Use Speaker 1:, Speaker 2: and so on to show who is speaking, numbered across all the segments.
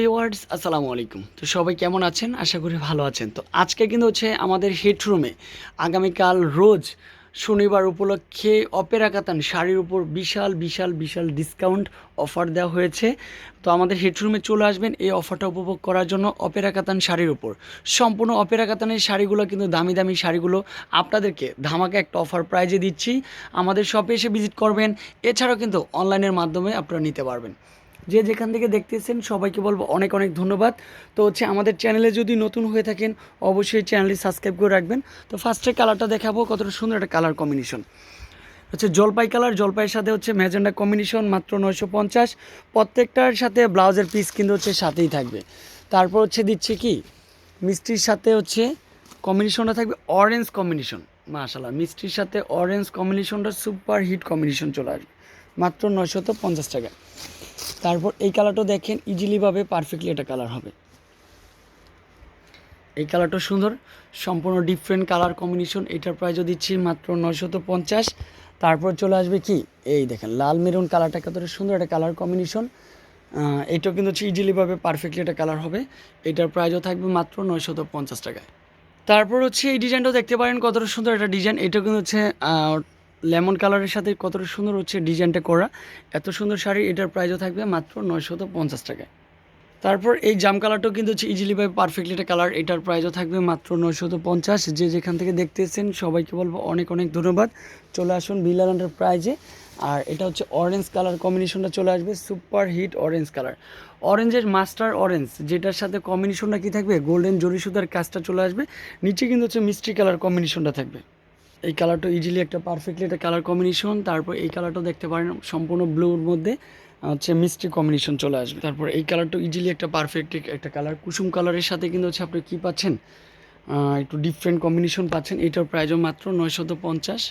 Speaker 1: Viewers আসসালামু আলাইকুম। তো সবাই কেমন আছেন? আশা করি ভালো আছেন। তো আজকে কিন্তু হচ্ছে আমাদের হেডরুমে আগামীকাল রোজ শনিবার উপলক্ষে অপেরা কাতান শাড়ির উপর বিশাল বিশাল বিশাল ডিসকাউন্ট অফার দেওয়া হয়েছে। তো আমাদের হেডরুমে চলে আসবেন এই অফারটা উপভোগ করার জন্য অপেরা কাতান শাড়ির উপর। সম্পূর্ণ অপেরা কাতানের শাড়িগুলো কিন্তু দামি দামি শাড়িগুলো আপনাদেরকে ধামাকা একটা অফার প্রাইজে দিচ্ছি। আমাদের শপে এসে ভিজিট করবেন। এছাড়াও কিন্তু অনলাইনের মাধ্যমে আপনারা নিতে পারবেন। যে যেখান থেকে দেখতেছেন সবাইকে বলব অনেক অনেক ধন্যবাদ। তো হচ্ছে আমাদের চ্যানেলে যদি নতুন হয়ে থাকেন, অবশ্যই চ্যানেলটি সাবস্ক্রাইব করে রাখবেন। তো ফার্স্টে কালারটা দেখাবো, কতটা সুন্দর একটা কালার কম্বিনেশন হচ্ছে জলপাই কালার জলপাইয়ের সাথে হচ্ছে ম্যাজেন্ডা কম্বিনেশন মাত্র নয়শো পঞ্চাশ। প্রত্যেকটার সাথে ব্লাউজের পিস কিন্তু হচ্ছে সাথেই থাকবে। তারপর হচ্ছে দিচ্ছে কি? মিষ্টির সাথে হচ্ছে কম্বিনেশনটা থাকবে অরেঞ্জ কম্বিনেশন মাশাল্লাহ মিষ্টির সাথে অরেঞ্জ কম্বিনেশনটা সুপার হিট কম্বিনেশন চলে আসবে। মাত্র নয়শত পঞ্চাশ টাকা। তারপর এই কালারটা দেখেন ইজিলিভাবে পারফেক্টলি এটা কালার হবে। এই কালারটা সুন্দর, সম্পূর্ণ ডিফারেন্ট কালার কম্বিনেশন এটার প্রাইসও দিচ্ছি মাত্র নয়শত পঞ্চাশ। তারপর চলে আসবে কি? এই দেখেন, লাল মেরুন কালারটা কতটা সুন্দর একটা কালার কম্বিনেশন এটাও কিন্তু হচ্ছে ইজিলিভাবে পারফেক্টলি এটা কালার হবে। এটার প্রাইসও থাকবে মাত্র নয়শত পঞ্চাশ টাকায়। তারপর হচ্ছে এই ডিজাইনটাও দেখতে পারেন কতটা সুন্দর একটা ডিজাইন এটা কিন্তু হচ্ছে লেমন কালারের সাথে কতটা সুন্দর হচ্ছে ডিজাইনটা করা। এত সুন্দর শাড়ি এটার প্রাইসও থাকবে মাত্র নয়শত পঞ্চাশ টাকায়। তারপর এই জাম কালারটাও কিন্তু হচ্ছে ইজিলি বাই পারফেক্টলি একটা কালার। এটার প্রাইসও থাকবে মাত্র নয়শত পঞ্চাশ। যে যেখান থেকে দেখতেছেন, সবাইকে বলব অনেক অনেক ধন্যবাদ। চলে আসুন বিলান্ডার প্রাইজে। আর এটা হচ্ছে অরেঞ্জ কালার কম্বিনেশনটা চলে আসবে সুপার হিট অরেঞ্জ কালার অরেঞ্জের মাস্টার অরেঞ্জ যেটার সাথে কম্বিনেশনটা কি থাকবে? গোল্ডেন জরি সুতার কাজটা চলে আসবে। নিচে কিন্তু হচ্ছে মিষ্টি কালার কম্বিনেশনটা থাকবে। এই কালারটা ইজিলি একটা পারফেক্টলি একটা কালার কম্বিনেশন তারপর এই কালারটা দেখতে পারেন সম্পূর্ণ ব্লুর মধ্যে হচ্ছে মিষ্টি কম্বিনেশন চলে আসবে। তারপর এই কালারটা ইজিলি একটা পারফেক্ট একটা কালার কুসুম কালারের সাথে কিন্তু হচ্ছে আপনি কী পাচ্ছেন? একটু ডিফারেন্ট কম্বিনেশন পাচ্ছেন, এটার প্রাইজও মাত্র নয়শত পঞ্চাশ।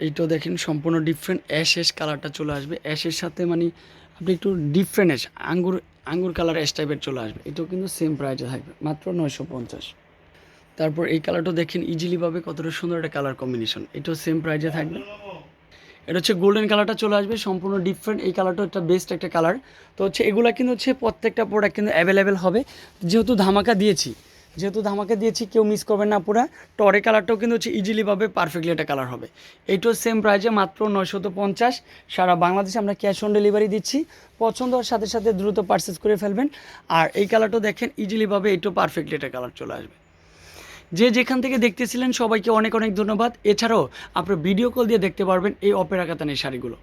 Speaker 1: এইটাও দেখেন সম্পূর্ণ ডিফারেন্ট অ্যাশ এস কালারটা চলে আসবে। অ্যাশের সাথে মানে আপনি একটু ডিফারেন্ট অ্যাশ আঙ্গুর আঙ্গুর কালার অ্যাশ টাইপের চলে আসবে। এটাও কিন্তু সেম প্রাইসে থাকবে, মাত্র নয়শো পঞ্চাশ। তারপর এই কালারটা দেখেন ইজিলি পাবে, কতটা সুন্দর একটা কালার কম্বিনেশন এটাও সেম প্রাইজে থাকবে। এটা হচ্ছে গোল্ডেন কালারটা চলে আসবে, সম্পূর্ণ ডিফারেন্ট এই কালারটা একটা বেস্ট একটা কালার তো হচ্ছে এগুলা কিন্তু হচ্ছে প্রত্যেকটা প্রোডাক্ট কিন্তু অ্যাভেলেবেল হবে। যেহেতু ধামাকা দিয়েছি, যেহেতু ধামাকা দিয়েছি, কেউ মিস করবেন না পুরা। টরে কালারটাও কিন্তু হচ্ছে ইজিলি পাবে পারফেক্টলি একটা কালার হবে। এইটাও সেম প্রাইজে মাত্র নয়শত পঞ্চাশ। সারা বাংলাদেশে আমরা ক্যাশ অন ডেলিভারি দিচ্ছি। পছন্দ হওয়ার সাথে সাথে দ্রুত পারচেস করে ফেলবেন। আর এই কালারটাও দেখেন ইজিলি পাবে এইটাও পারফেক্টলি একটা কালার চলে আসবে। যে যেখান থেকে দেখতেছিলেন, সবাইকে অনেক অনেক ধন্যবাদ। এছাড়াও আপনারা ভিডিও কল দিয়ে দেখতে পারবেন এই অপেরা কাতানের শাড়িগুলো।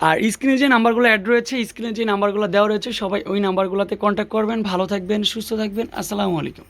Speaker 1: আর স্ক্রিনে যে নাম্বারগুলো অ্যাড রয়েছে স্ক্রিনে যে নাম্বারগুলো দেওয়া রয়েছে, সবাই ওই নাম্বারগুলোতে কন্ট্যাক্ট করবেন। ভালো থাকবেন, সুস্থ থাকবেন। আসসালামু আলাইকুম।